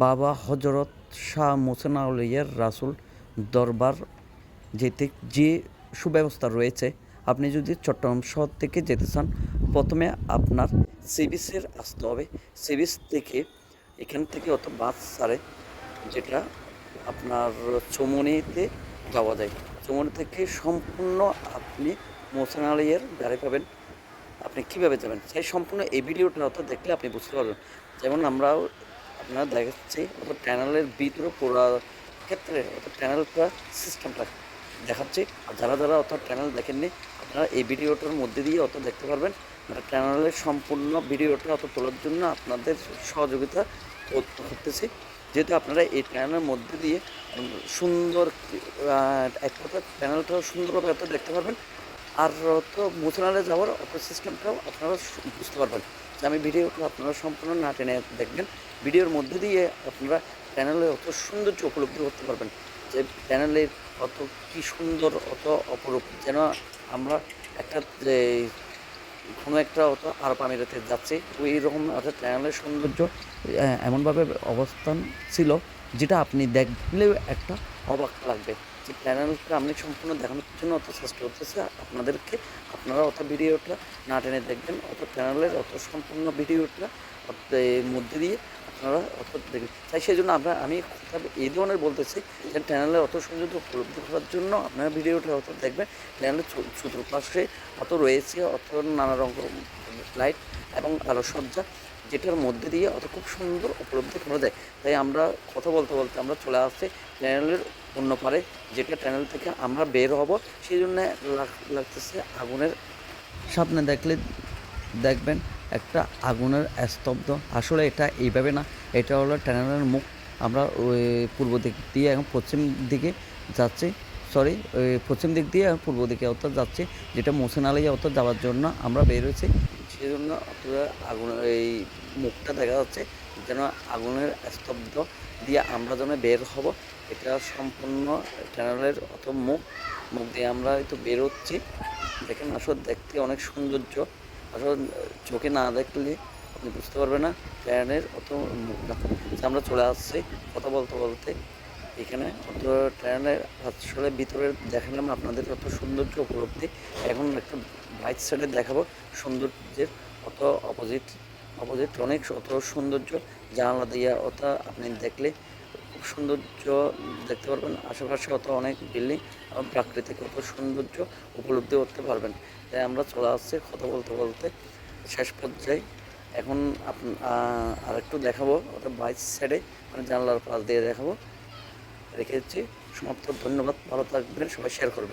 বাবা হজরত শাহ মোসেন আউলিয়ার রাসুল দরবার যেতে যে সুব্যবস্থা রয়েছে, আপনি যদি চট্টগ্রাম শহর থেকে যেতে চান, প্রথমে আপনার সিবিসের আসতে হবে। সিবিস থেকে এখান থেকে অত বাস ছাড়ে, যেটা আপনার চৌমনিতে যাওয়া যায়। চৌমনি থেকে সম্পূর্ণ আপনি মোসেন আলিয়ার গাড়ি পাবেন। আপনি কীভাবে যাবেন? সেই সম্পূর্ণ এই ভিডিওটা অত দেখলে আপনি বুঝতে পারবেন। যেমন আমরাও আপনারা দেখাচ্ছি অত ট্যানেলের ভিতরে পুরো ক্ষেত্রে অত ট্যানেলটা সিস্টেমটা দেখাচ্ছি। আর যারা যারা অত ট্যানেল দেখেননি, আপনারা এই ভিডিওটার মধ্যে দিয়ে অত দেখতে পারবেন ট্যানেলের সম্পূর্ণ ভিডিওটা অত তোলার জন্য আপনাদের সহযোগিতা কর- করতেছি যেহেতু আপনারা এই চ্যানেলের মধ্যে দিয়ে সুন্দর এক কথা চ্যানেলটা সুন্দরভাবে অত দেখতে পারবেন। আর তো মোশনালে যাওয়ার অত সিস্টেমটাও আপনারা বুঝতে পারবেন। আমি ভিডিওটা আপনারা সম্পূর্ণ না টেনে দেখবেন। ভিডিওর মধ্যে দিয়ে আপনারা চ্যানেলে অত সৌন্দর্য উপলব্ধি করতে পারবেন যে চ্যানেলের অত কি সুন্দর, অত অপরূপ। যেন আমরা একটা, যে কোনো একটা অত আরব আমিরাতে যাচ্ছে ওই রকম অর্থাৎ চ্যানেলের সৌন্দর্য এমনভাবে অবস্থান ছিল, যেটা আপনি দেখলেও একটা অবাক লাগবে। যে চ্যানেলটা আপনি সম্পূর্ণ দেখানোর জন্য অত চেষ্টা করতেছে আপনাদেরকে আপনারা অত ভিডিওটা না টেনে দেখবেন, অত চ্যানেলের অত সম্পূর্ণ ভিডিওটা মধ্যে দিয়ে আপনারা অত দেখবেন। তাই সেই জন্য আমরা, আমি এই ধরনের বলতেছি যে চ্যানেলে অত সৌন্দর্য উপলব্ধি করার জন্য আপনারা ভিডিওটা অত দেখবেন। চ্যানেলের চতুর্পাশে অত রয়েছে অত নানা রকম লাইট এবং আলোকসজ্জা যেটার মধ্যে দিয়ে অত খুব সুন্দর উপলব্ধি করা দেয় তাই আমরা কথা বলতে বলতে আমরা চলে আসছি চ্যানেলের অন্য পারে, যেটা চ্যানেল থেকে আমরা বের হব। সেই জন্য লাগ- লাগতেছে আগুনের সামনে দেখলে দেখবেন একটা আগুনের স্তব্ধ। আসলে এটা এইভাবে না, এটা হলো টানেলের মুখ। আমরা পূর্ব দিক দিয়ে এখন পশ্চিম দিকে যাচ্ছি সরি পশ্চিম দিক দিয়ে পূর্ব দিকে অর্থাৎ যাচ্ছি, যেটা মোসেন আলিয়া অর্থাৎ যাওয়ার জন্য আমরা বের হয়েছি সেই জন্য আপনারা আগুনের এই মুখটা দেখা যাচ্ছে যেন আগুনের স্তব্ধ দিয়ে আমরা যেন বের হব। এটা সম্পূর্ণ টানেলের অত মুখ মুখ দিয়ে আমরা একটু বের হচ্ছি। দেখেন আসলে দেখতে অনেক সৌন্দর্য। আসলে চোখে না দেখলে আপনি বুঝতে পারবেন না ট্রেনের অত মুখটা আমরা চলে আসছি কথা বলতে বলতে এখানে অত ট্রেনের আসলে ভিতরে দেখালাম আপনাদের অত সৌন্দর্য উপলব্ধি। এখন একটা বাইক সাইডে দেখাবো সৌন্দর্যের অত অপোজিট অপোজিট অনেক অত সৌন্দর্য। জানালা দিয়ে অত আপনি দেখলে খুব সৌন্দর্য দেখতে পারবেন। আশেপাশে অত অনেক বিল্ডিং এবং প্রাকৃতিক অত সৌন্দর্য উপলব্ধি করতে পারবেন। তাই আমরা চলে আসছি কথা বলতে বলতে শেষ পর্যায়ে। এখন আর একটু দেখাবো। ওটা বাইক সাইডে মানে জানলার পাশ দিয়ে দেখাবো। রেখেছি সমাপ্ত। ধন্যবাদ। ভালো থাকবেন। সবাই শেয়ার করবেন।